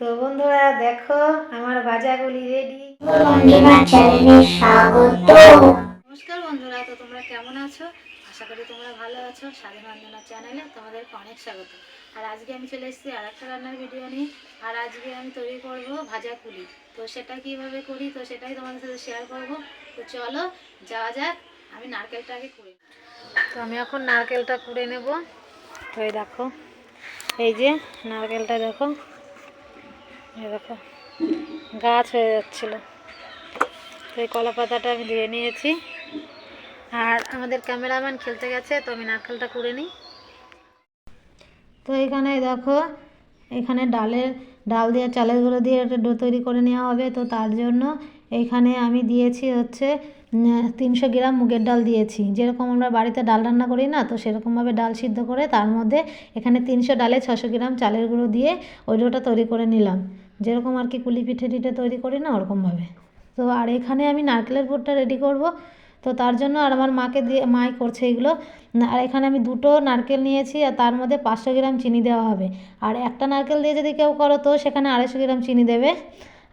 তো বন্ধুরা দেখো আমার ভাজাগুলি রেডি নমস্কার বন্ধুরা তো তোমরা কেমন আছো? আশা করি তোমরা ভালো আছো। স্বাধীন বন্দনা চ্যানেলে তোমাদেরকে অনেক স্বাগত। আর আজকে আমি চলে এসেছি আর একটা রান্নার ভিডিও নিয়ে। আর আজকে আমি তৈরি করব ভাজা পুলি। তো সেটা কীভাবে করি? তো সেটাই তোমাদের সাথে শেয়ার করব। তো চলো যাওয়া যাক। আমি নারকেলটা আগে কুড়ে। তো আমি এখন নারকেলটা কুড়ে নেব। তো দেখো এই যে নারকেলটা দেখো। দেখো, গাছ হয়ে যাচ্ছিল। এই কলা পাতাটা আমি ধুয়ে নিয়েছি। আর আমাদের ক্যামেরাম্যান খেলতে গেছে, তো আমি নারকেলটা করে নিই। তো এখানে দেখো, এখানে ডালের, ডাল দিয়ে চালের গুঁড়ো দিয়ে একটা ডো তৈরি করে নেওয়া হবে। তো তার জন্য এইখানে আমি দিয়েছি হচ্ছে তিনশো গ্রাম মুগের ডাল দিয়েছি। যেরকম আমরা বাড়িতে ডাল রান্না করি না, তো সেরকমভাবে ডাল সিদ্ধ করে তার মধ্যে এখানে তিনশো ডালে ছশো গ্রাম চালের গুঁড়ো দিয়ে ওই ডোটা তৈরি করে নিলাম। যেরকম আর কি কুলি পিঠে টিঠে তৈরি করি না, ওরকমভাবে। তো আর এখানে আমি নারকেলের পুরটা রেডি করব। তো তার জন্য আর আমার মাকে দিয়ে, মাই করছে এগুলো। আর এখানে আমি দুটো নারকেল নিয়েছি, আর তার মধ্যে পাঁচশো গ্রাম চিনি দেওয়া হবে। আর একটা নারকেল দিয়ে যদি কেউ করো তো সেখানে আড়াইশো গ্রাম চিনি দেবে।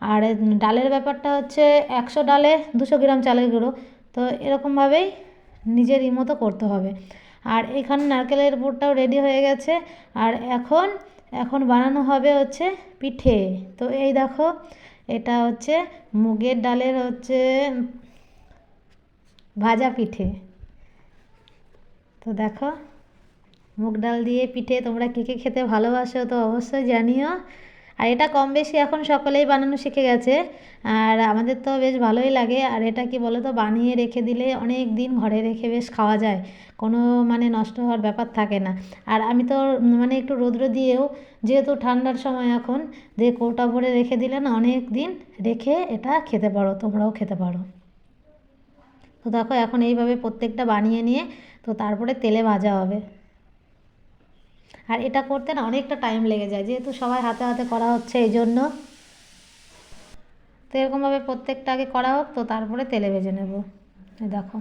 আর ডালের ব্যাপারটা হচ্ছে একশো ডালে দুশো গ্রাম চালের গুঁড়ো। তো এরকমভাবেই নিজের মতো করতে হবে। আর এখানে নারকেলের পুরটাও রেডি হয়ে গেছে। আর এখন এখন বানানো হবে হচ্ছে পিঠে। তো এই দেখো, এটা হচ্ছে মুগের ডালের হচ্ছে ভাজা পিঠে। তো দেখো, মুগ ডাল দিয়ে পিঠে তোমরা কে কে খেতে ভালোবাসো তো অবশ্যই জানিও। আর এটা কম বেশি এখন সকলেই বানানো শিখে গেছে। আর আমাদের তো বেশ ভালোই লাগে। আর এটা কি বলো তো বানিয়ে রেখে দিলে অনেক দিন ঘরে রেখে বেশ খাওয়া যায়। কোনো মানে নষ্ট হওয়ার ব্যাপার থাকে না। আর আমি তো মানে একটু রৌদ্র দিয়েও যেহেতু ঠান্ডার সময় এখন, যে কৌটা ভরে রেখে দিলে না অনেক দিন রেখে এটা খেতে পারো, তোমরাও খেতে পারো। তো দেখো, এখন এইভাবে প্রত্যেকটা বানিয়ে নিয়ে তো তারপরে তেলে ভাজা হবে। আর এটা করতে না অনেকটা টাইম লেগে যায়, যেহেতু সবাই হাতে হাতে করা হচ্ছে এই জন্য। তো এরকমভাবে প্রত্যেকটা আগে করা হোক, তো তারপরে তেলে ভেজে নেব। দেখো।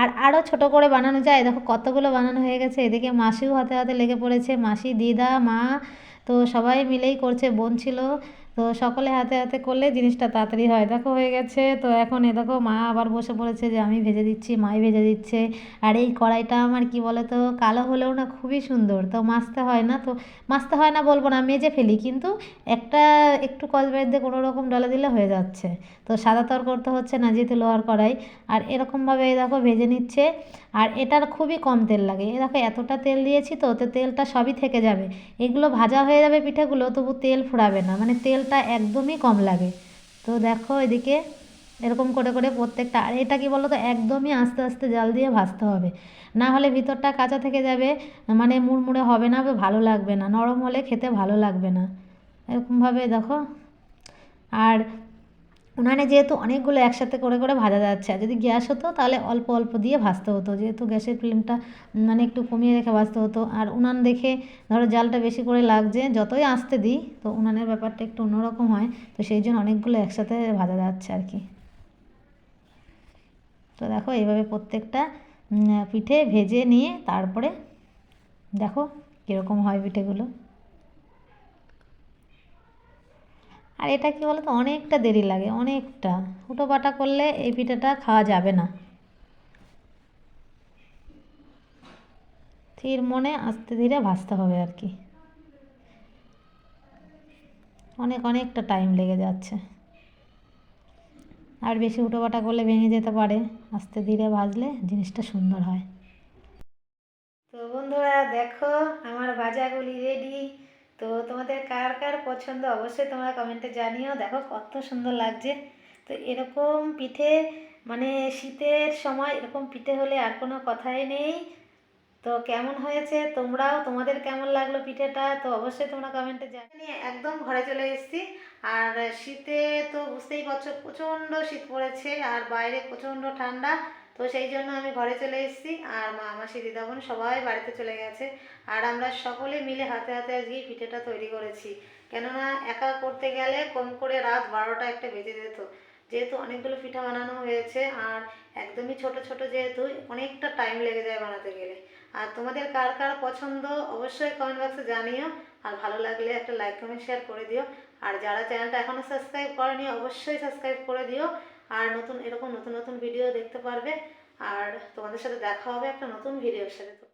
আর আরও ছোট করে বানানো যায়, দেখো কতগুলো বানানো হয়ে গেছে। এদিকে মাসিও হাতে হাতে লেগে পড়েছে, মাসি, দিদা, মা, তো সবাই মিলেই করছে, বোন ছিল। তো সকলে হাতে হাতে করলে জিনিসটা তাড়াতাড়ি হয়। দেখো, হয়ে গেছে। তো এখন এ দেখো, মা আবার বসে পড়েছে যে, আমি ভেজে দিচ্ছি, মাই ভেজে দিচ্ছে। আর এই কড়াইটা আমার, কি বলে তো কালো হলেও না খুবই সুন্দর। তো মাজতে হয় না, তো মাজতে হয় না বলব না, মেজে ফেলি। কিন্তু একটা একটু কসবাইট দিয়ে কোনো রকম ডলে দিলে হয়ে যাচ্ছে। তো সাদা তর করতে হচ্ছে না যেহেতু লোহার কড়াই। আর এরকমভাবে এই দেখো, ভেজে নিচ্ছে। আর এটার খুবই কম তেল লাগে। এ দেখো, এতটা তেল দিয়েছি তো ওতে তেলটা সবই থেকে যাবে। এগুলো ভাজা হয়ে যাবে পিঠেগুলো, তবু তেল ফুরাবে না। মানে তেলটা একদমই কম লাগে। তো দেখো এদিকে এরকম করে করে প্রত্যেকটা, আর এটা কি বলো তো একদমই আস্তে আস্তে জাল দিয়ে ভাজতে হবে। না হলে ভিতরটা কাঁচা থেকে যাবে মানে মুড়মুড়ে হবে না, ভালো লাগবে না। নরম হলে খেতে ভালো লাগবে না। এরকমভাবে দেখো। আর উনানে যেহেতু অনেকগুলো একসাথে করে করে ভাজা যাচ্ছে, আর যদি গ্যাস হতো তাহলে অল্প অল্প দিয়ে ভাজতে হতো, যেহেতু গ্যাসের ফ্লেমটা মানে একটু কমিয়ে রেখে ভাজতে হতো। আর উনান দেখে ধরো জালটা বেশি করে লাগছে, যতই আসতে দিই তো উনানের ব্যাপারটা একটু অন্যরকম হয়, তো সেই জন্য অনেকগুলো একসাথে ভাজা যাচ্ছে আর কি। তো দেখো এইভাবে প্রত্যেকটা পিঠে ভেজে নিয়ে তারপরে দেখো কীরকম হয় পিঠেগুলো। আর এটা কি বলতো, অনেকটা দেরি লাগে, অনেকটা। হুটো পাটা করলে এই পিঠাটা খাওয়া যাবে না। ধীর মনে আস্তে ধীরে ভাজতে হবে আর কি। অনেক, অনেকটা টাইম লেগে যাচ্ছে। আর বেশি হুটো পাটা করলে ভেঙে যেতে পারে। আস্তে ধীরে ভাজলে জিনিসটা সুন্দর হয়। তো বন্ধুরা, দেখো, আমার ভাজাগুলি রেডি তোমাদের কার কার পছন্দ অবশ্যই তোমরা কমেন্টে জানিও। দেখো কত সুন্দর লাগছে। তো এরকম পিঠে মানে শীতের সময় এরকম পিঠে হলে আর কোনো কথাই নেই। তো কেমন হয়েছে? তোমরাও, তোমাদের কেমন লাগল পিঠেটা? তো অবশ্যই তোমরা কমেন্টে জানিয়ে একদম ঘরে চলে এসেছি। আর শীতে তো বুঝতেই পারছ প্রচণ্ড শীত পড়েছে। আর বাইরে প্রচণ্ড ঠান্ডা। তো সেই জন্য আমি ঘরে চলে এসেছি আর মা, মাসি দিদা বোন সবাই বাড়িতে চলে গেছে। আর আমরা সকলে মিলে হাতে হাতে আজকে পিঠেটা তৈরি করেছি। কেননা একা করতে গেলে কম করে রাত বারোটা একটা বেজে যেত। যেহেতু অনেকগুলো পিঠা বানানো হয়েছে আর একদমই ছোট ছোট যেহেতু অনেকটা টাইম লেগে যায় বানাতে গেলে। আর তোমাদের কার কার পছন্দ অবশ্যই কমেন্ট বক্সে জানিও। আর ভালো লাগলে একটা লাইক কমেন্ট শেয়ার করে দিও। আর যারা চ্যানেলটা এখনও সাবস্ক্রাইব করেনি, অবশ্যই সাবস্ক্রাইব করে দিও। আর নতুন, এরকম নতুন নতুন ভিডিও দেখতে পারবে। আর তোমাদের সাথে দেখা হবে একটা নতুন ভিডিওর সাথে।